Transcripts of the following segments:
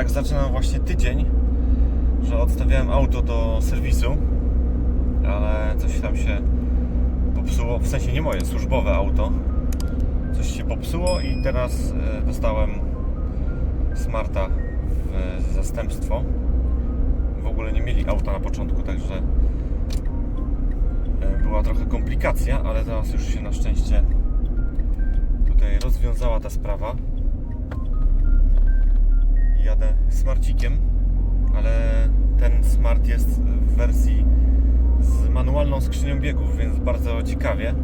tak zaczynam właśnie tydzień, że odstawiałem auto do serwisu, ale coś tam się popsuło, w sensie nie moje, służbowe auto. Coś się popsuło i teraz e, dostałem Smarta w zastępstwo. W ogóle nie mieli auta na początku, także e, była trochę komplikacja, ale teraz już się na szczęście tutaj rozwiązała ta sprawa. Jadę smarcikiem, ale ten smart jest w wersji z manualną skrzynią biegów, więc bardzo ciekawie.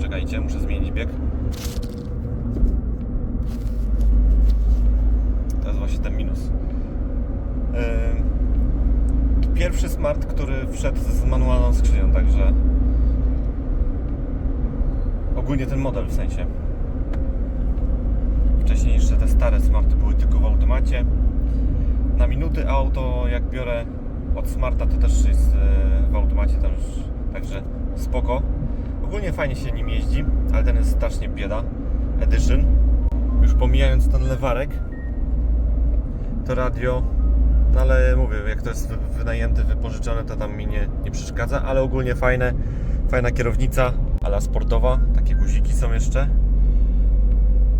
Czekajcie, muszę zmienić bieg. To jest właśnie ten minus. Pierwszy smart, który wszedł z manualną skrzynią, także ogólnie ten model w sensie. Wcześniej jeszcze te stare smarty były tylko w automacie. Na minuty auto jak biorę od smarta to też jest e, w automacie tam już, także spoko. Ogólnie fajnie się nim jeździ, ale ten jest strasznie bieda. Edition. Już pomijając ten lewarek, to radio, no ale mówię, jak to jest wy- wynajęte, wypożyczone, to tam mi nie, nie przeszkadza, ale ogólnie fajne, fajna kierownica, ala sportowa, takie guziki są jeszcze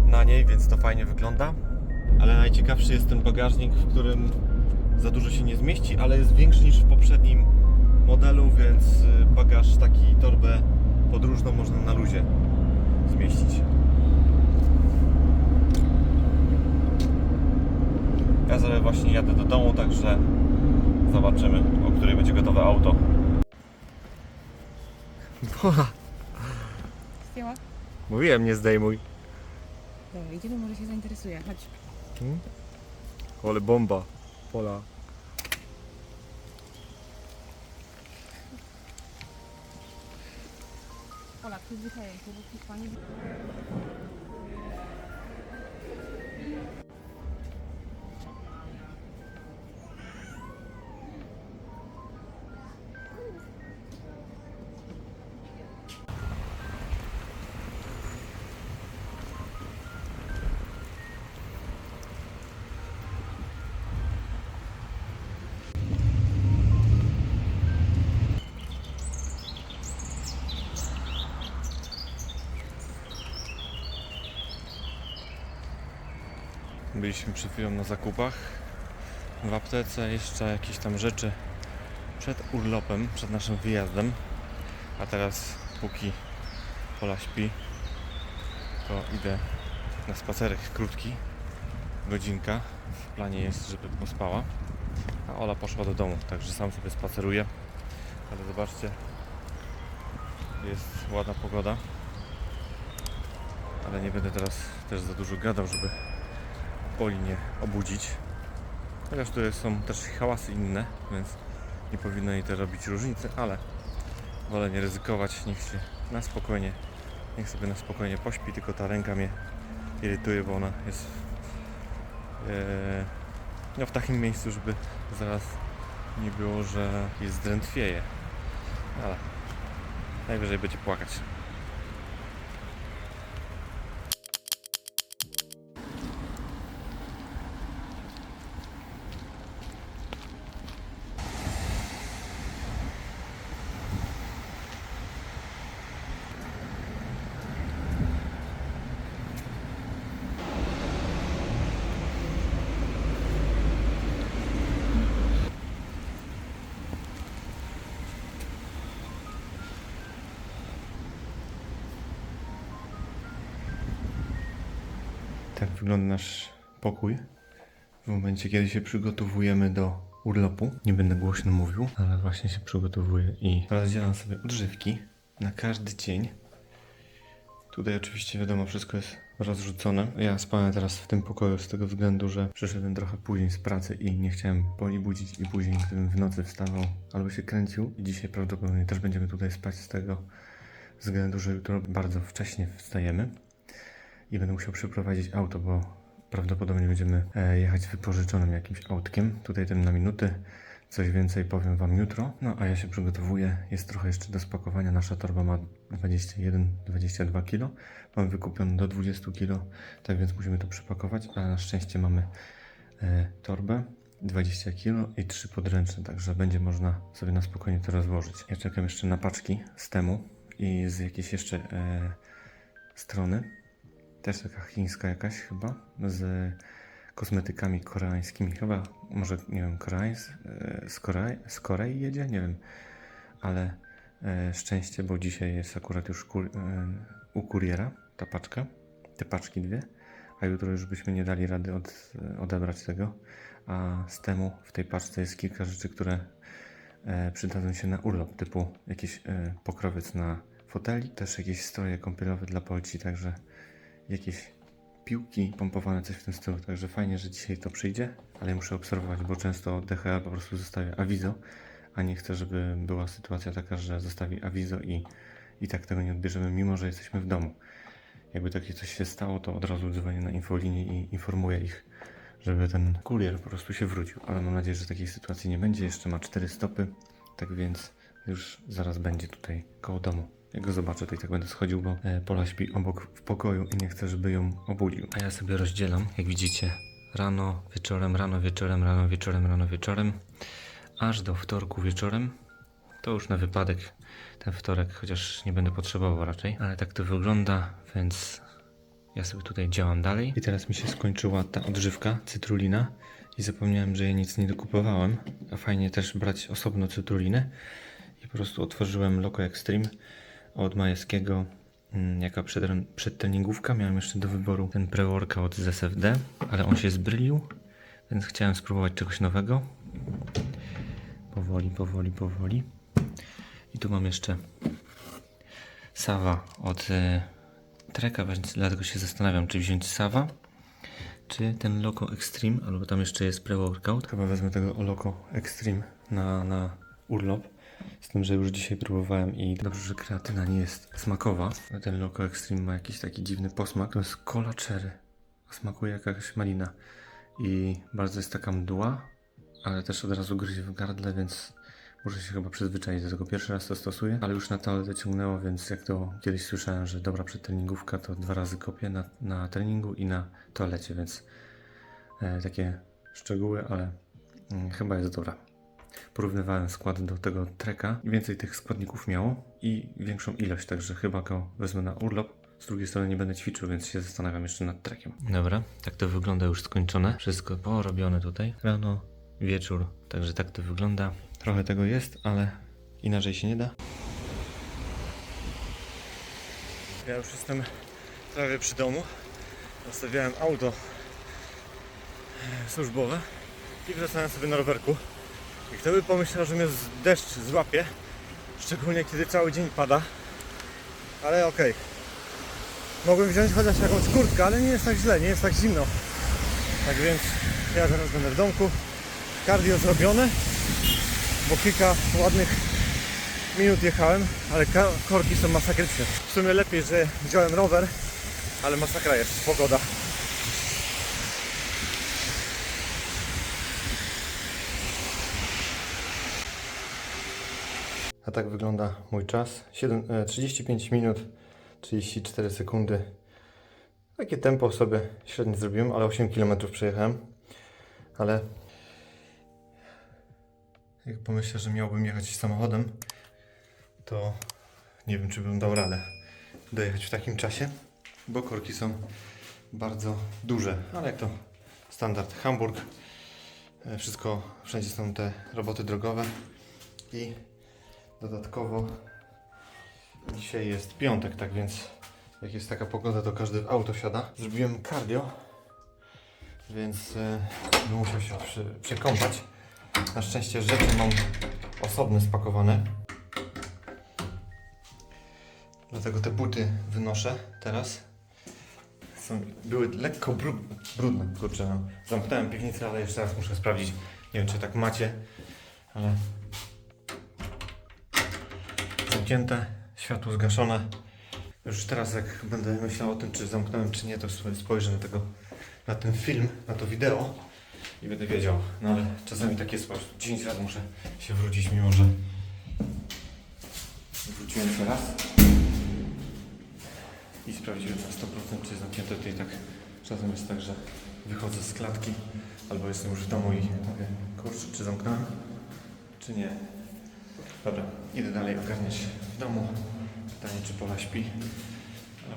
na niej, więc to fajnie wygląda. Ale najciekawszy jest ten bagażnik, w którym za dużo się nie zmieści, ale jest większy niż w poprzednim modelu, więc y, bagaż taki torbę podróżną można na luzie zmieścić. Ja sobie właśnie jadę do domu, także zobaczymy, o której będzie gotowe auto. Zdjęła? Mówiłem, nie zdejmuj. Dobra, idziemy, może się zainteresuje. Chodź. Ale bomba. Pola. Ola, przyzwyczajaj się, bo pani... Byliśmy przed chwilą na zakupach w aptece, jeszcze jakieś tam rzeczy przed urlopem, przed naszym wyjazdem. A teraz, póki Pola śpi, to idę na spacerek krótki, godzinka. W planie jest, żeby pospała. A Ola poszła do domu, także sam sobie spaceruję. Ale zobaczcie, jest ładna pogoda. Ale nie będę teraz też za dużo gadał, żeby Poli nie obudzić. Chociaż tu są też hałasy inne, więc nie powinno jej to robić różnicy, ale wolę nie ryzykować. Niech się na spokojnie, niech sobie na spokojnie pośpi, tylko ta ręka mnie irytuje, bo ona jest e, no w takim miejscu, żeby zaraz nie było, że jest zdrętwieje. Ale najwyżej będzie płakać. Tak wygląda nasz pokój. W momencie, kiedy się przygotowujemy do urlopu. Nie będę głośno mówił, ale właśnie się przygotowuję i rozdzielam sobie odżywki na każdy dzień. Tutaj oczywiście wiadomo, wszystko jest rozrzucone. Ja spałem teraz w tym pokoju z tego względu, że przyszedłem trochę później z pracy i nie chciałem Poli budzić i później gdybym w nocy wstawał albo się kręcił i dzisiaj prawdopodobnie też będziemy tutaj spać z tego względu, że jutro bardzo wcześnie wstajemy i będę musiał przyprowadzić auto, bo prawdopodobnie będziemy e, jechać wypożyczonym jakimś autkiem. Tutaj ten na minuty. Coś więcej powiem Wam jutro. No a ja się przygotowuję. Jest trochę jeszcze do spakowania. Nasza torba ma 21-22 kg. Mamy wykupione do 20 kg, tak więc musimy to przypakować, ale na szczęście mamy e, torbę 20 kg i 3 podręczne, także będzie można sobie na spokojnie to rozłożyć. Ja czekam jeszcze na paczki z temu i z jakiejś jeszcze e, strony, też taka chińska jakaś chyba, z kosmetykami koreańskimi, chyba może nie wiem, koreańs, e, z, Korei, z Korei jedzie, nie wiem, ale e, szczęście, bo dzisiaj jest akurat już kur, e, u kuriera ta paczka, te paczki dwie, a jutro już byśmy nie dali rady od, odebrać tego, a z temu w tej paczce jest kilka rzeczy, które e, przydadzą się na urlop, typu jakiś e, pokrowiec na foteli, też jakieś stroje kąpielowe dla Polci, także jakieś piłki pompowane, coś w tym stylu, także fajnie, że dzisiaj to przyjdzie, ale muszę obserwować, bo często DHL po prostu zostawia awizo, a nie chcę, żeby była sytuacja taka, że zostawi awizo i, i tak tego nie odbierzemy, mimo że jesteśmy w domu. Jakby takie coś się stało, to od razu dzwonię na infolinię i informuję ich, żeby ten kurier po prostu się wrócił. Ale mam nadzieję, że takiej sytuacji nie będzie. Jeszcze ma cztery stopy, tak więc już zaraz będzie tutaj koło domu. Jak go zobaczę, to i tak będę schodził, bo e, Pola śpi obok w pokoju i nie chcę, żeby ją obudził. A ja sobie rozdzielam, jak widzicie, rano, wieczorem, rano, wieczorem, rano, wieczorem, rano, wieczorem, aż do wtorku wieczorem. To już na wypadek ten wtorek, chociaż nie będę potrzebował raczej. Ale tak to wygląda, więc ja sobie tutaj działam dalej. I teraz mi się skończyła ta odżywka, cytrulina. I zapomniałem, że ja nic nie dokupowałem. A fajnie też brać osobno cytrulinę. I po prostu otworzyłem Loco Extreme od Majewskiego mm, przedren- przedtreningówka. Miałem jeszcze do wyboru ten pre-workout z SFD, ale on się zbrylił, więc chciałem spróbować czegoś nowego. Powoli, powoli, powoli. I tu mam jeszcze Sawa od e, Treka, więc dlatego się zastanawiam, czy wziąć Sawa, czy ten Loco Extreme, albo tam jeszcze jest pre-workout. Chyba wezmę tego Loco Extreme na, na urlop. Z tym, że już dzisiaj próbowałem i dobrze, że kreatyna nie jest smakowa. Ten Loco Extreme ma jakiś taki dziwny posmak. To jest cola cherry. Smakuje jak jakaś malina. I bardzo jest taka mdła, ale też od razu gryzie w gardle, więc muszę się chyba przyzwyczaić do tego. Pierwszy raz to stosuję, ale już na toaletę ciągnęło, więc jak to kiedyś słyszałem, że dobra przedtreningówka to dwa razy kopię na, na treningu i na toalecie, więc e, takie szczegóły, ale mm, chyba jest dobra. Porównywałem skład do tego treka i więcej tych składników miało i większą ilość, także chyba go wezmę na urlop. Z drugiej strony nie będę ćwiczył, więc się zastanawiam jeszcze nad trekiem. Dobra, tak to wygląda już skończone. Wszystko porobione tutaj. Rano, wieczór, także tak to wygląda. Trochę tego jest, ale inaczej się nie da. Ja już jestem prawie przy domu. Zostawiałem auto e, służbowe i wracałem sobie na rowerku. I kto by pomyślał, że mnie deszcz złapie, szczególnie kiedy cały dzień pada. Ale okej. Mogłem wziąć chociaż jakąś kurtkę, ale nie jest tak źle, nie jest tak zimno. Tak więc ja zaraz będę w domku. Cardio zrobione, bo kilka ładnych minut jechałem, ale korki są masakryczne. W sumie lepiej, że wziąłem rower, ale masakra jest, pogoda. Tak wygląda mój czas. 7, e, 35 minut, 34 sekundy. Takie tempo sobie średnio zrobiłem, ale 8 km przejechałem. Ale jak pomyślę, że miałbym jechać samochodem, to nie wiem, czy bym dał radę dojechać w takim czasie, bo korki są bardzo duże. Ale jak to standard Hamburg, e, wszystko, wszędzie są te roboty drogowe i Dodatkowo dzisiaj jest piątek, tak więc jak jest taka pogoda, to każdy w auto wsiada. Zrobiłem cardio, więc będę musiał się przy, przekąpać. Na szczęście rzeczy mam osobne spakowane. Dlatego te buty wynoszę teraz. Są, były lekko brud, brudne, kurczę. No. Zamknąłem piwnicę, ale jeszcze raz muszę sprawdzić. Nie wiem, czy tak macie, ale zamknięte, światło zgaszone. Już teraz jak będę myślał o tym, czy zamknąłem, czy nie, to spojrzę na, tego, na ten film, na to wideo i będę wiedział. No ale czasami tak jest, po prostu 10 razy muszę się wrócić, mimo że wróciłem się raz i sprawdziłem na 100%, czy jest zamknięte. I tak czasem jest tak, że wychodzę z klatki, albo jestem już w domu i mówię, kurczę, czy zamknąłem, czy nie. Dobra, idę dalej ogarniać w domu. Pytanie, czy Pola śpi.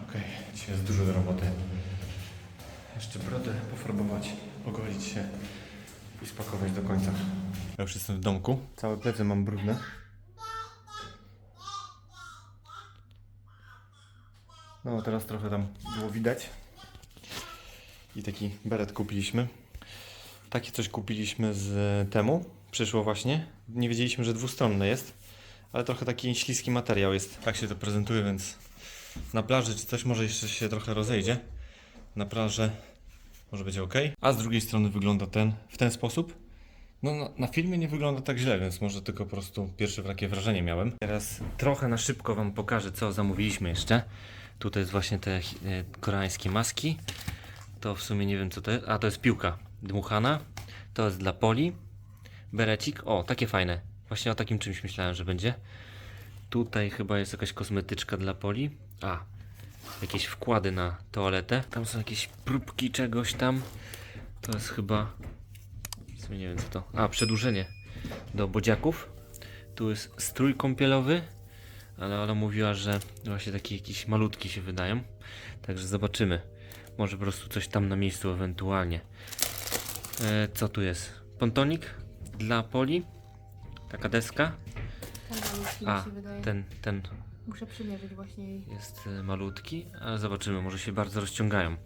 Okej, dzisiaj jest dużo do roboty. Jeszcze brodę pofarbować, ogolić się i spakować do końca. Ja już jestem w domku. Całe plecy mam brudne. No, teraz trochę tam było widać. I taki beret kupiliśmy. Takie coś kupiliśmy z temu. Przyszło właśnie. Nie wiedzieliśmy, że dwustronne jest. Ale trochę taki śliski materiał jest. Tak się to prezentuje, więc na plaży czy coś może jeszcze się trochę rozejdzie. Na plaży może będzie ok. A z drugiej strony wygląda ten w ten sposób. No na, na filmie nie wygląda tak źle, więc może tylko po prostu pierwsze takie wrażenie miałem. Teraz trochę na szybko Wam pokażę, co zamówiliśmy jeszcze. Tutaj jest właśnie te e, koreańskie maski. To w sumie nie wiem co to jest. A to jest piłka dmuchana. To jest dla Poli. Berecik. O, takie fajne. Właśnie o takim czymś myślałem, że będzie. Tutaj chyba jest jakaś kosmetyczka dla Poli. A, jakieś wkłady na toaletę. Tam są jakieś próbki czegoś tam. To jest chyba. Nie wiem co to. A, przedłużenie do bodziaków. Tu jest strój kąpielowy. Ale ona mówiła, że właśnie takie jakieś malutki się wydają. Także zobaczymy. Może po prostu coś tam na miejscu ewentualnie. E, co tu jest? Pontonik dla Poli. Taka deska. Ten malutki A, mi się wydaje. ten, ten Muszę przymierzyć właśnie jej. jest e, malutki, ale zobaczymy, może się bardzo rozciągają.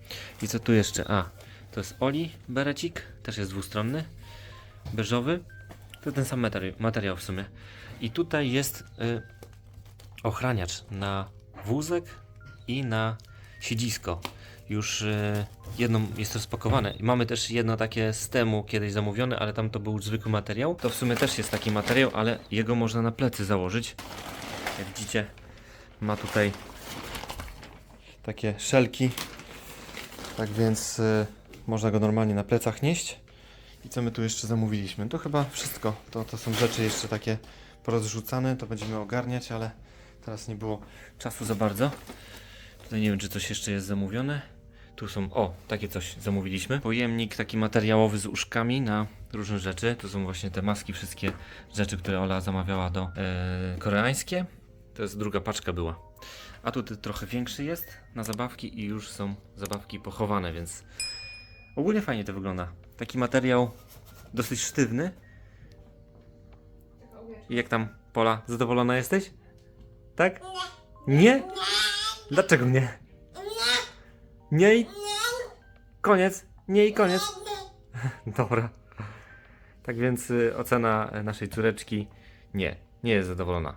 I co tu jeszcze? A, to jest Oli berecik, też jest dwustronny, beżowy. To ten sam materiał, materiał w sumie. I tutaj jest y, ochraniacz na wózek i na siedzisko. Już y, jedno jest rozpakowane. I mamy też jedno takie z temu kiedyś zamówione, ale tam to był zwykły materiał. To w sumie też jest taki materiał, ale jego można na plecy założyć. Jak widzicie, ma tutaj takie szelki. Tak więc y, można go normalnie na plecach nieść. I co my tu jeszcze zamówiliśmy? To chyba wszystko. To, to są rzeczy jeszcze takie porozrzucane, to będziemy ogarniać, ale teraz nie było czasu za bardzo. Tutaj nie wiem, czy coś jeszcze jest zamówione. Tu są, o, takie coś zamówiliśmy. Pojemnik taki materiałowy z uszkami na różne rzeczy. To są właśnie te maski, wszystkie rzeczy, które Ola zamawiała do e, koreańskie. To jest druga paczka była. A tutaj trochę większy jest na zabawki i już są zabawki pochowane, więc ogólnie fajnie to wygląda. Taki materiał dosyć sztywny. I jak tam, Pola, zadowolona jesteś? Tak? Nie? Dlaczego nie? Nie i koniec. Nie i koniec. Dobra. Tak więc y, ocena y, naszej córeczki nie, nie jest zadowolona.